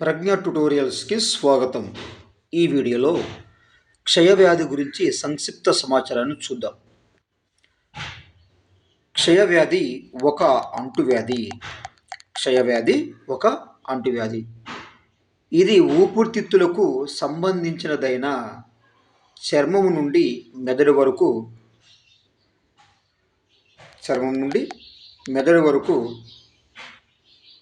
ప్రజ్ఞ ట్యుటోరియల్స్కి స్వాగతం. ఈ వీడియోలో క్షయవ్యాధి గురించి సంక్షిప్త సమాచారాన్ని చూద్దాం. క్షయవ్యాధి ఒక అంటువ్యాధి. క్షయవ్యాధి ఒక అంటువ్యాధి. ఇది ఊపిరితిత్తులకు సంబంధించినదైన చర్మము నుండి మెదడు వరకు చర్మం నుండి మెదడు వరకు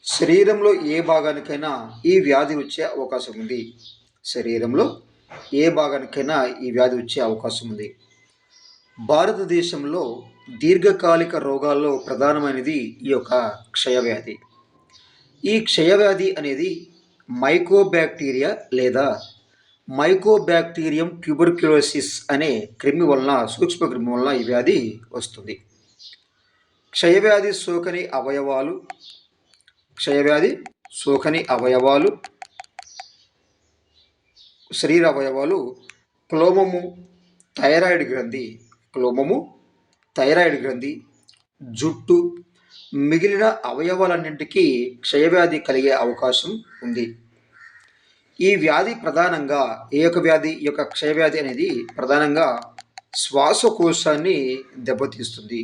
శరీరంలో ఏ భాగానికైనా ఈ వ్యాధి వచ్చే అవకాశం ఉంది. శరీరంలో ఏ భాగానికైనా ఈ వ్యాధి వచ్చే అవకాశం ఉంది. భారతదేశంలో దీర్ఘకాలిక రోగాల్లో ప్రధానమైనది ఈ యొక్క క్షయవ్యాధి ఈ క్షయవ్యాధి అనేది మైకోబ్యాక్టీరియా లేదా మైకోబ్యాక్టీరియం ట్యూబర్క్యులోసిస్ అనే క్రిమి వలన సూక్ష్మ క్రిమి వలన ఈ వ్యాధి వస్తుంది. క్షయవ్యాధి సోకని అవయవాలు క్షయవ్యాధి సోకని అవయవాలు శరీర అవయవాలు క్లోమము థైరాయిడ్ గ్రంథి క్లోమము థైరాయిడ్ గ్రంథి జుట్టు మిగిలిన అవయవాలన్నింటికీ క్షయవ్యాధి కలిగే అవకాశం ఉంది. ఈ వ్యాధి ప్రధానంగా ఏ యొక్క వ్యాధి ఈ యొక్క క్షయవ్యాధి అనేది ప్రధానంగా శ్వాసకోశాన్ని దెబ్బతీస్తుంది.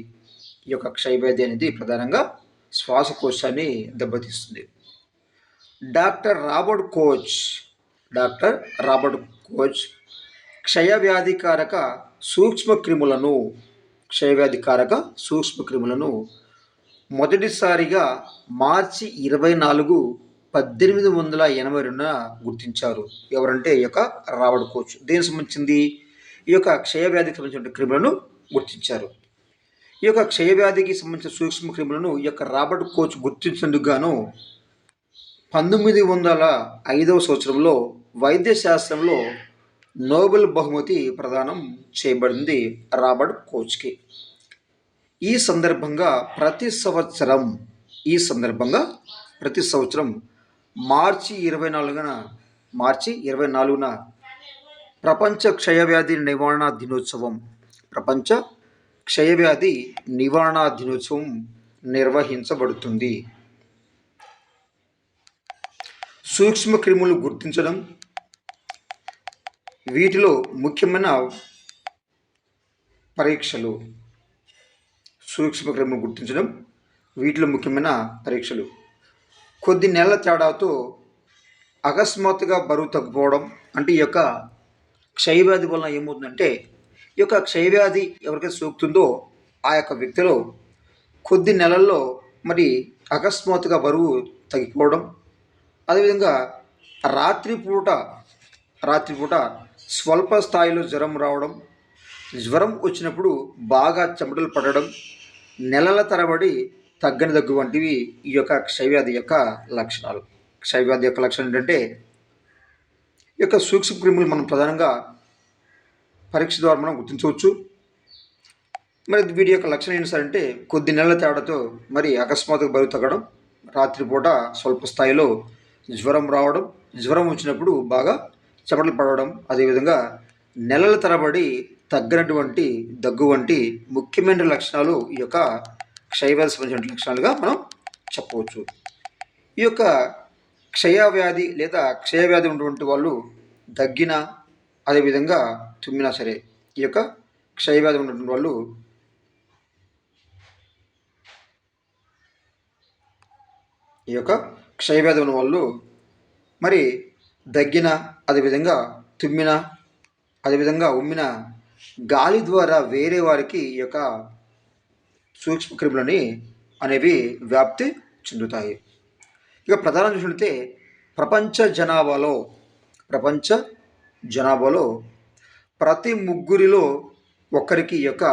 ఈ యొక్క క్షయవ్యాధి అనేది ప్రధానంగా శ్వాసకోశాన్ని దెబ్బతీస్తుంది. Doctor Robert Koch doctor Robert Koch క్షయవ్యాధికారక సూక్ష్మక్రిములను క్షయవ్యాధికారక సూక్ష్మక్రిములను మొదటిసారిగా మార్చి ఇరవై నాలుగు పద్దెనిమిది వందల ఎనభై రెండున గుర్తించారు. ఎవరంటే ఈ యొక్క రాబర్ట్ కోచ్. దేనికి సంబంధించింది? ఈ యొక్క క్షయవ్యాధికి సంబంధించిన క్రిములను గుర్తించారు. ఈ యొక్క క్షయవ్యాధికి సంబంధించిన సూక్ష్మ క్రిములను ఈ యొక్క రాబర్ట్ కోచ్ గుర్తించినందుకు గాను పంతొమ్మిది వందల ఐదవ సంవత్సరంలో వైద్య శాస్త్రంలో నోబెల్ బహుమతి ప్రదానం చేయబడింది రాబర్ట్ కోచ్కి. ఈ సందర్భంగా ప్రతి సంవత్సరం ఈ సందర్భంగా ప్రతి సంవత్సరం మార్చి ఇరవై నాలుగున మార్చి ఇరవై నాలుగున ప్రపంచ క్షయవ్యాధి నివారణ దినోత్సవం ప్రపంచ క్షయవ్యాధి నివారణ దినోత్సవం నిర్వహించబడుతుంది. సూక్ష్మ క్రిములు గుర్తించడం వీటిలో ముఖ్యమైన పరీక్షలు. సూక్ష్మ క్రిములు గుర్తించడం వీటిలో ముఖ్యమైన పరీక్షలు. కొద్ది నెలల తేడాతో అకస్మాత్తుగా బరువు తగ్గిపోవడం అంటే ఈ యొక్క క్షయవ్యాధి వలన ఏమవుతుందంటే ఈ యొక్క క్షయవ్యాధి ఎవరికైతే సోకుతుందో ఆ యొక్క వ్యక్తిలో కొద్ది నెలల్లో మరి అకస్మాత్తుగా బరువు తగ్గిపోవడం అదేవిధంగా రాత్రిపూట రాత్రిపూట స్వల్ప స్థాయిలో జ్వరం రావడం జ్వరం వచ్చినప్పుడు బాగా చెమటలు పడడం నెలల తరబడి తగ్గని దగ్గు వంటివి ఈ యొక్క క్షయవ్యాధి యొక్క లక్షణాలు. క్షయవ్యాధి యొక్క లక్షణం ఏంటంటే ఈ యొక్క సూక్ష్మ క్రిములు మనం ప్రధానంగా పరీక్ష ద్వారా మనం గుర్తించవచ్చు. మరి వీటి యొక్క లక్షణం ఏంటి సార్ అంటే కొద్ది నెలల తేడాతో మరి అకస్మాత్తుగా బరువు తగ్గడం రాత్రిపూట స్వల్ప స్థాయిలో జ్వరం రావడం జ్వరం వచ్చినప్పుడు బాగా చెమటలు పడవడం అదేవిధంగా నెలల తరబడి తగ్గినటువంటి దగ్గు వంటి ముఖ్యమైన లక్షణాలు ఈ యొక్క క్షయవ్యాధి సంబంధించిన లక్షణాలుగా మనం చెప్పవచ్చు. ఈ యొక్క క్షయవ్యాధి లేదా క్షయవ్యాధి ఉన్నటువంటి వాళ్ళు దగ్గిన అదేవిధంగా తుమ్మినా సరే ఈ యొక్క క్షయవ్యాధి ఉన్నటువంటి వాళ్ళు ఈ యొక్క క్షయవ్యాధి ఉన్న వాళ్ళు మరి దగ్గిన అదేవిధంగా తుమ్మిన అదేవిధంగా ఉమ్మిన గాలి ద్వారా వేరే వారికి ఈ యొక్క సూక్ష్మ క్రిములని అనేవి వ్యాప్తి చెందుతాయి. ఇక ప్రధానం చూసినట్లయితే ప్రపంచ జనాభాలో ప్రపంచ జనాభాలో ప్రతి ముగ్గురిలో ఒకరికి ఈ యొక్క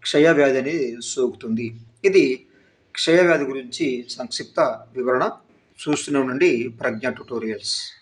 క్షయవ్యాధి అనేది సోకుతుంది. ఇది క్షయవ్యాధి గురించి సంక్షిప్త వివరణ. చూస్తూనే ఉండండి ప్రజ్ఞ ట్యుటోరియల్స్.